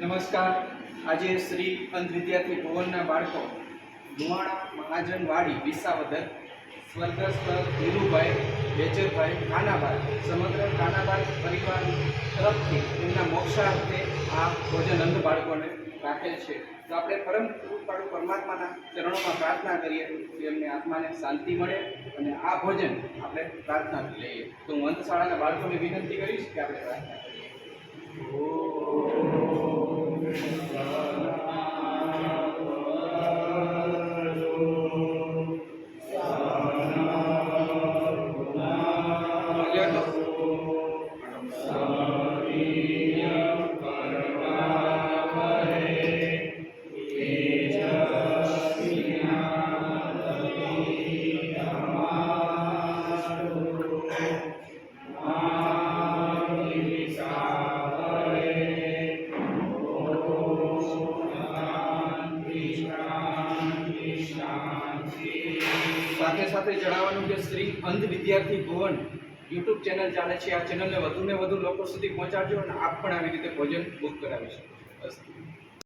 નમસ્કાર. આજે શ્રી અંધ વિદ્યાર્થી ભુવનના બાળકો ધુવાણા મહાજનવાડી, વિસાવદર, સ્વર્ગસ્થ ધીરુભાઈ બેચરભાઈ કાનાભાઈ સમગ્ર કાનાભાઈ પરિવાર તરફથી તેમના મોક્ષાર્થે આ ભોજન અંધ બાળકોને રાખેલ છે. તો આપણે પરમ કૃપાળુ પરમાત્માના ચરણોમાં પ્રાર્થના કરીએ કે એમને આત્માને શાંતિ મળે અને આ ભોજન આપણે પ્રાર્થનાથી લઈએ. તો હું અંત શાળાના બાળકોને વિનંતી કરીશ કે આપણે પ્રાર્થના કરીએ. સાથે સાથે જણાવવાનું કે શ્રી અંધ વિદ્યાર્થી ભુવન યુટ્યુબ ચેનલ ચાલે છે. આ ચેનલને વધુને વધુ લોકો સુધી પહોંચાડજો અને આપ પણ આવી રીતે ભોજન બુક કરાવી શકો.